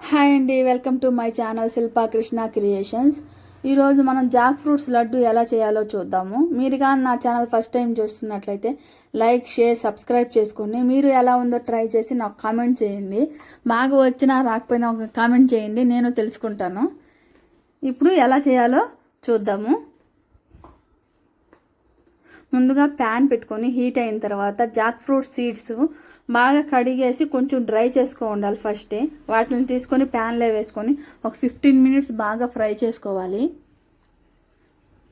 Hi అండి welcome to my channel Shilpa Krishna creations. ఈరోజు మనం జాక్ ఫ్రూట్స్ లడ్డు ఎలా చేయాలో చూద్దాము. మీరు కానీ నా ఛానల్ ఫస్ట్ టైం చూస్తున్నట్లయితే లైక్ షేర్ సబ్స్క్రైబ్ చేసుకుని మీరు ఎలా ఉందో ట్రై చేసి నాకు కామెంట్ చేయండి. బాగా వచ్చినా రాకపోయినా ఒక కామెంట్ చేయండి నేను తెలుసుకుంటాను. ఇప్పుడు ఎలా చేయాలో చూద్దాము. ముందుగా ప్యాన్ పెట్టుకొని హీట్ అయిన తర్వాత జాక్ ఫ్రూట్ సీడ్స్ బాగా కడిగేసి కొంచెం డ్రై చేసుకో ఉండాలి ఫస్టే వాటిని తీసుకొని ప్యాన్లో వేసుకొని ఒక ఫిఫ్టీన్ మినిట్స్ బాగా ఫ్రై చేసుకోవాలి.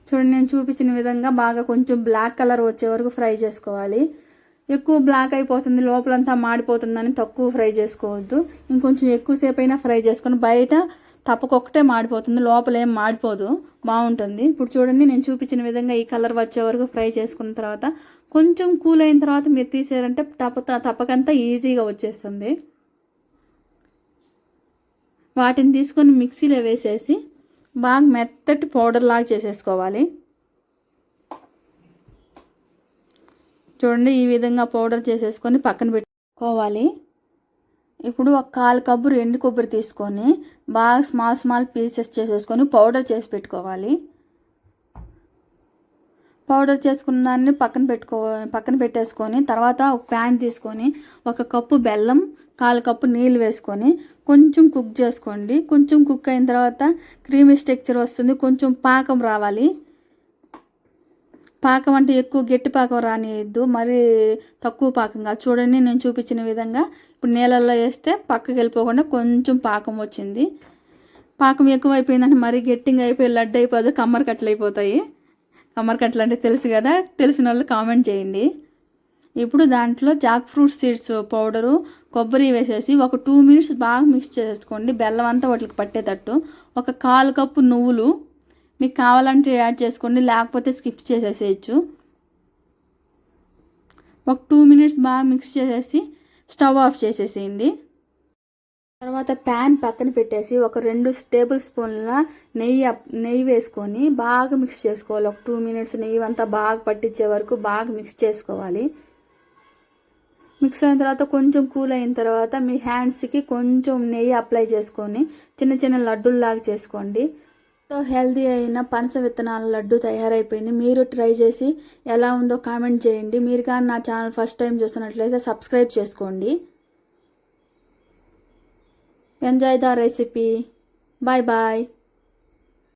చూడండి నేను చూపించిన విధంగా బాగా కొంచెం బ్లాక్ కలర్ వచ్చే వరకు ఫ్రై చేసుకోవాలి. ఎక్కువ బ్లాక్ అయిపోతుంది లోపలంతా మాడిపోతుందని తక్కువ ఫ్రై చేసుకోవద్దు. ఇంకొంచెం ఎక్కువసేపు అయినా ఫ్రై చేసుకొని బయట తప్పకొక్కటే మాడిపోతుంది లోపల ఏం మాడిపోదు. బాగుంటుంది. ఇప్పుడు చూడండి నేను చూపించిన విధంగా ఈ కలర్ వచ్చే వరకు ఫ్రై చేసుకున్న తర్వాత కొంచెం కూల్ అయిన తర్వాత మీరు తీసారంటే తప్ప తప్పకంతా ఈజీగా వచ్చేస్తుంది. వాటిని తీసుకొని మిక్సీలో వేసేసి బాగా మెత్తటి పౌడర్ లాగా చేసేసుకోవాలి. చూడండి ఈ విధంగా పౌడర్ చేసేసుకొని పక్కన పెట్టుకోవాలి. ఇప్పుడు ఒక కాలు కొబ్బరి ఎండు కొబ్బరి తీసుకొని బాగా స్మాల్ స్మాల్ పీసెస్ చేసేసుకొని పౌడర్ చేసి పెట్టుకోవాలి. పౌడర్ చేసుకున్న దాన్ని పక్కన పెట్టుకో పక్కన పెట్టేసుకొని తర్వాత ఒక ప్యాన్ తీసుకొని ఒక కప్పు బెల్లం కాలు కప్పు నీళ్ళు వేసుకొని కొంచెం కుక్ చేసుకోండి. కొంచెం కుక్ అయిన తర్వాత క్రీమీ స్ట్రక్చర్ వస్తుంది. కొంచెం పాకం రావాలి. పాకం అంటే ఎక్కువ గట్టి పాకం రానియద్దు మరి తక్కువ పాకంగా చూడండి నేను చూపించిన విధంగా ఇప్పుడు నీళ్ళల్లో వేస్తే పక్కకి వెళ్ళిపోకుండా కొంచెం పాకం వచ్చింది. పాకం ఎక్కువైపోయిందంటే మరీ గట్టిగా అయిపోయి లడ్డు అయిపోదు కమ్మర కట్టలు అయిపోతాయి. కమ్మర కట్టలు అంటే తెలుసు కదా తెలిసిన వాళ్ళు కామెంట్ చేయండి. ఇప్పుడు దాంట్లో జాక్ ఫ్రూట్ సీడ్స్ పౌడరు కొబ్బరి వేసేసి ఒక టూ మినిట్స్ బాగా మిక్స్ చేసుకోండి బెల్లం అంతా వాటికి పట్టేటట్టు. ఒక కాలు కప్పు నువ్వులు మీకు కావాలంటే యాడ్ చేసుకోండి లేకపోతే స్కిప్ చేసేసేయచ్చు. ఒక టూ మినిట్స్ బాగా మిక్స్ చేసేసి స్టవ్ ఆఫ్ చేసేసేయండి. తర్వాత ప్యాన్ పక్కన పెట్టేసి ఒక రెండు టేబుల్ స్పూన్ల నెయ్యి నెయ్యి వేసుకొని బాగా మిక్స్ చేసుకోవాలి. ఒక టూ మినిట్స్ నెయ్యి అంతా బాగా పట్టించే వరకు బాగా మిక్స్ చేసుకోవాలి. మిక్స్ అయిన తర్వాత కొంచెం కూల్ అయిన తర్వాత మీ హ్యాండ్స్కి కొంచెం నెయ్యి అప్లై చేసుకొని చిన్న చిన్న లడ్డూల్లాగా చేసుకోండి. ఎంతో హెల్దీ అయిన పనస విత్తనాల లడ్డు తయారైపోయింది. మీరు ట్రై చేసి ఎలా ఉందో కామెంట్ చేయండి. మీరు కానీ నా ఛానల్ ఫస్ట్ టైం చూస్తున్నట్లయితే సబ్స్క్రైబ్ చేసుకోండి. Enjoy the recipe. Bye bye.